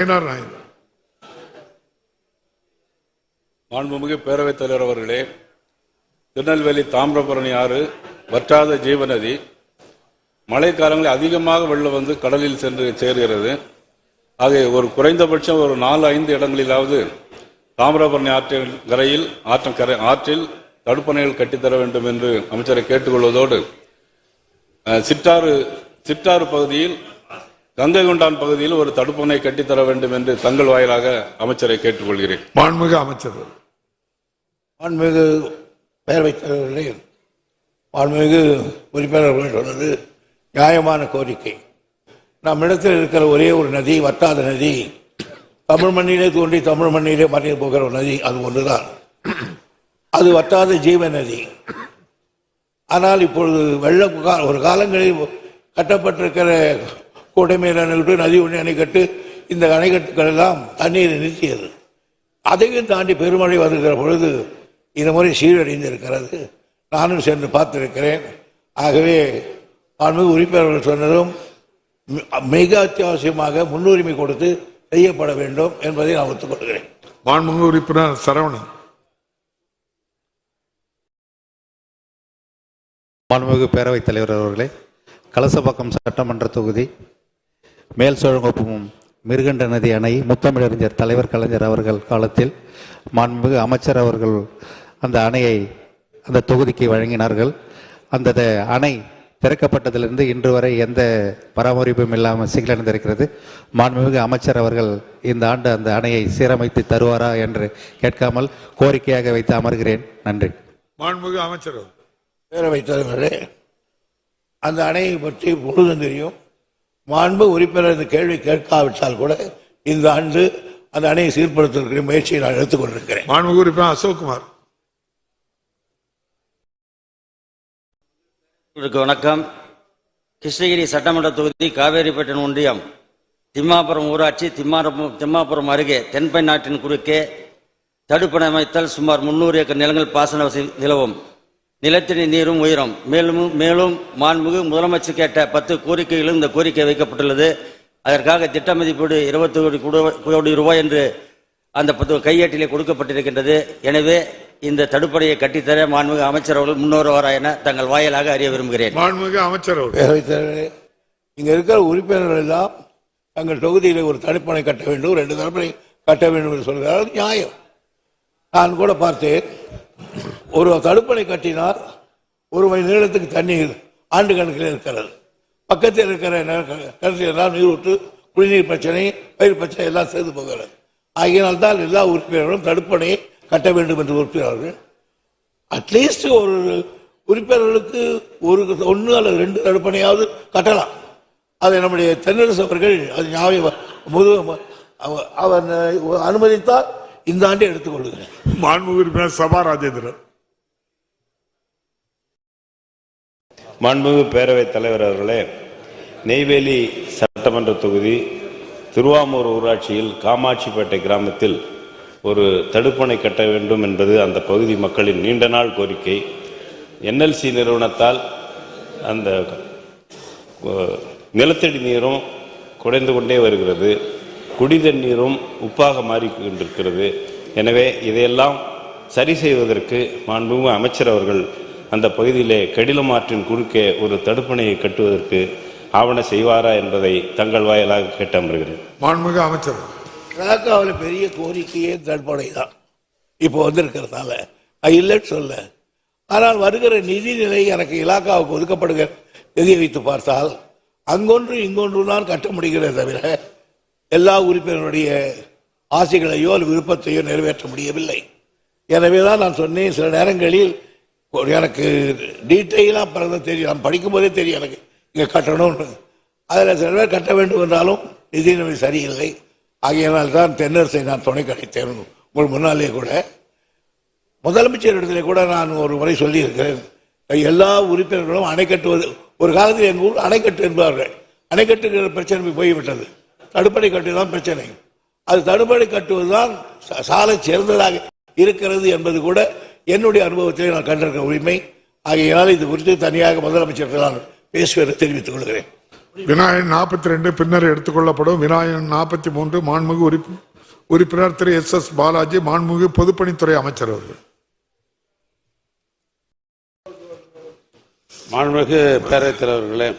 நயினார் நாயன் மாண்புமிகு பேரவைத் தலைவர் அவர்களே திருநெல்வேலி தாமிரபரணி ஆறு வற்றாத ஜீவநதி மழைக்காலங்களில் அதிகமாக வெள்ளம் வந்து கடலில் சென்று சேர்கிறது. ஆகிய ஒரு குறைந்தபட்சம் ஒரு நாலு ஐந்து இடங்களிலாவது தாமிரபரணி ஆற்றின் கரையில் ஆற்றின் கரை ஆற்றில் தடுப்பணைகள் கட்டித்தர வேண்டும் என்று அமைச்சரை கேட்டுக்கொள்வதோடு சிற்றாறு சிற்றாறு பகுதியில் கங்கை கொண்டான் பகுதியில் ஒரு தடுப்பணை கட்டித்தர வேண்டும் என்று தங்கள் வாயிலாக அமைச்சரை கேட்டுக்கொள்கிறேன். மாண்புமிகு அமைச்சர். மாண்புமிகு பேரவைத் தலைவர்களே மாண்புமிகு உறுப்பினர்கள் சொன்னது நியாயமான கோரிக்கை. நம்மிடத்தில் இருக்கிற ஒரே ஒரு நதி வட்டாத நதி தமிழ் மண்ணிலே தோன்றி தமிழ் மண்ணிலே மறைந்து போகிற ஒரு நதி அது ஒன்றுதான். அது வட்டாத ஜீவ நதி. ஆனால் இப்பொழுது வெள்ள ஒரு காலங்களில் கட்டப்பட்டிருக்கிற கோடைமேல் அணைக்கட்டு நதி ஒன்று அணைக்கட்டு இந்த அணைக்கட்டுகள் எல்லாம் தண்ணீரை நிறுத்தியது. அதையும் தாண்டி பெருமழை வருகிற பொழுது இந்த முறை சீரடைந்து இருக்கிறது நானும் சென்று பார்த்திருக்கிறேன். ஆகவே மாண்புமிகு உறுப்பினர்கள் சொன்னதும் மிக அத்தியாவசியமாக முன்னுரிமை கொடுத்து செய்யப்பட வேண்டும் என்பதை நான் ஒத்துக்கொள்கிறேன். மாண்புமிகு உறுப்பினர் சரவணன். மாண்புமிகு பேரவைத் தலைவர் அவர்களே கலசப்பாக்கம் சட்டமன்ற தொகுதி மேல் சோழங்குப்பம் மிருகண்ட நதி அணை முத்தமிழறிஞர் தலைவர் கலைஞர் அவர்கள் காலத்தில் மாண்புமிகு அமைச்சர் அவர்கள் அந்த அணையை அந்த தொகுதிக்கு வழங்கினார்கள். அந்த த- அணை திறக்கப்பட்டதிலிருந்து இன்று வரை எந்த பராமரிப்பும் இல்லாமல் சிக்கலடைந்திருக்கிறது. மாண்புமிகு அமைச்சர் அவர்கள் இந்த ஆண்டு அந்த அணையை சீரமைத்து தருவாரா என்று கேட்காமல் கோரிக்கையாக வைத்து அமர்கிறேன். நன்றி. மாண்புமிகு அமைச்சர் அவர்கள். பேரவைத் தலைவரே அந்த அணையை பற்றி முழுதும் தெரியும். மாண்பு உறுப்பினர் இந்த கேள்வி கேட்காவிட்டால் கூட இந்த ஆண்டு அந்த அணையை சீர்படுத்துவதற்கு முயற்சியை நான் எடுத்துக்கொண்டிருக்கிறேன் மாண்புமிகு உறுப்பினர் அசோக்குமார். உங்களுக்கு வணக்கம். கிருஷ்ணகிரி சட்டமன்ற தொகுதி காவேரிப்பட்டினம் ஒன்றியம் திம்மாபுரம் ஊராட்சி திம்மாபுரம் திம்மாபுரம் அருகே தென்பை நாட்டின் குறுக்கே தடுப்பணை அமைத்தல் சுமார் முன்னூறு ஏக்கர் நிலங்கள் பாசன வசதி நிலவும். நிலத்தடி நீரும் உயரும். மேலும் மேலும் மாண்புமிகு முதலமைச்சர் கேட்ட பத்து கோரிக்கைகளும் இந்த கோரிக்கை வைக்கப்பட்டுள்ளது. அதற்காக திட்ட மதிப்பீடு இருபத்தி கோடி குடு- ரூபாய் என்று அந்த பத்து கையேட்டிலே கொடுக்கப்பட்டிருக்கின்றது. எனவே இந்த தடுப்பணையை கட்டித்தர மாண்புமிகு அமைச்சர் அவர்கள் முன்னோருவாரா என தங்கள் வாயிலாக அறிய விரும்புகிறேன். மாண்புமிகு அமைச்சர் இங்க இருக்கிற உறுப்பினர்கள் எல்லாம் தங்கள் தொகுதியில் ஒரு தடுப்பணை கட்ட வேண்டும் ரெண்டு தடுப்பணை கட்ட வேண்டும் என்று சொல்கிறார்கள். நியாயம். நான் கூட பார்த்தேன். ஒரு தடுப்பணை கட்டினால் ஒரு மணி நேரத்துக்கு தண்ணீர் ஆண்டு கணக்கில் இருக்கிறது. பக்கத்தில் இருக்கிற கிணத்துல எல்லாம் நீர் விட்டு குடிநீர் பிரச்சனை பயிர் பிரச்சனை எல்லாம் சேர்ந்து போகிறது. ஆகியனால் தான் எல்லா உறுப்பினர்களும் தடுப்பணையை கட்ட வேண்டும் என்று உறுப்பினர்கள். அட்லீஸ்ட் ஒரு உறுப்பினர்களுக்கு ஒரு ஒன்று அல்லது ரெண்டு தடுப்பணையாவது கட்டலாம். அதை நம்முடைய தென்னரசு அவர்கள் அது ஞாபகம் முது அவ- அவர் அனுமதித்தால் இந்த ஆண்டே எடுத்துக்கொள்கிறேன் மாண்புமிகு உறுப்பினர் சபா ராஜேந்திரன் மாண்புமிகு பேரவைத் தலைவர் அவர்களே நெய்வேலி சட்டமன்ற தொகுதி திருவாமூர் ஊராட்சியில் காமாட்சிப்பேட்டை கிராமத்தில் ஒரு தடுப்பணை கட்ட வேண்டும் என்பது அந்த பகுதி மக்களின் நீண்ட நாள் கோரிக்கை. என்எல்சி நிறுவனத்தால் அந்த நிலத்தடி நீரும் குறைந்து கொண்டே வருகிறது. குடி தண்ணீரும் உப்பாக மாறிக்கொண்டிருக்கிறது. எனவே இதையெல்லாம் சரி செய்வதற்கு மாண்புமிகு அமைச்சர் அவர்கள் அந்த பகுதியிலே கடிலம் ஆற்றின் குறுக்கே ஒரு தடுப்பணையை கட்டுவதற்கு ஆவண செய்வாரா என்பதை தங்கள் வாயிலாக கேட்டு அமர்கிறேன். மாண்புமிகு அமைச்சர். இலாக்காவில் பெரிய கோரிக்கையே தடுப்பணை தான் இப்போ வந்திருக்கிறதுனால இல்லைன்னு சொல்ல. ஆனால் வருகிற நிதி நிலை எனக்கு இலாக்காவுக்கு ஒதுக்கப்படுகிற நிதியை வைத்து பார்த்தால் அங்கொன்று இங்கொன்று தான் கட்ட முடிகிறதே தவிர எல்லா உறுப்பினருடைய ஆசைகளையோ அல்லது விருப்பத்தையோ நிறைவேற்ற முடியவில்லை. எனவே தான் நான் சொன்னேன் சில நேரங்களில் எனக்கு டீட்டெயிலாக பிறகு தெரியும் நான் படிக்கும்போதே தெரியும் எனக்கு. இங்கே கட்டணும்னு. அதில் சில பேர் கட்ட வேண்டும் என்றாலும் நிதி நிலை சரியில்லை. ஆகையினால் தான் தென்னரசை நான் துணை கிடைத்தேன் உங்கள் முன்னாலே கூட. முதலமைச்சர் இடத்துல கூட நான் ஒரு முறை சொல்லியிருக்கிறேன். எல்லா உறுப்பினர்களும் அணை கட்டுவது ஒரு காலத்தில் எங்கள் ஊர் அணைக்கட்டு என்பார்கள். அணைக்கட்டுங்கிற பிரச்சனை போய்விட்டது. தடுப்பணை கட்டுதான் பிரச்சனை. அது தடுப்பணை கட்டுவதுதான் சாலை சிறந்ததாக இருக்கிறது என்பது கூட என்னுடைய அனுபவத்திலே நான் கண்டிருக்கிற உரிமை. ஆகையினால் இது குறித்து தனியாக முதலமைச்சருக்கு நான் பேசுவதை தெரிவித்துக் கொள்கிறேன். விநாயகன் நாற்பத்தி ரெண்டு பின்னர் எடுத்துக்கொள்ளப்படும் விநாயகன் நாற்பத்தி மூன்று மாண்புமிகு உறுப்பு உறுப்பினர் திரு எஸ் எஸ் பாலாஜி மாண்புமிகு பொதுப்பணித்துறை அமைச்சர் அவர்கள். மாண்புமிகு பேரவைத் தலைவர்களே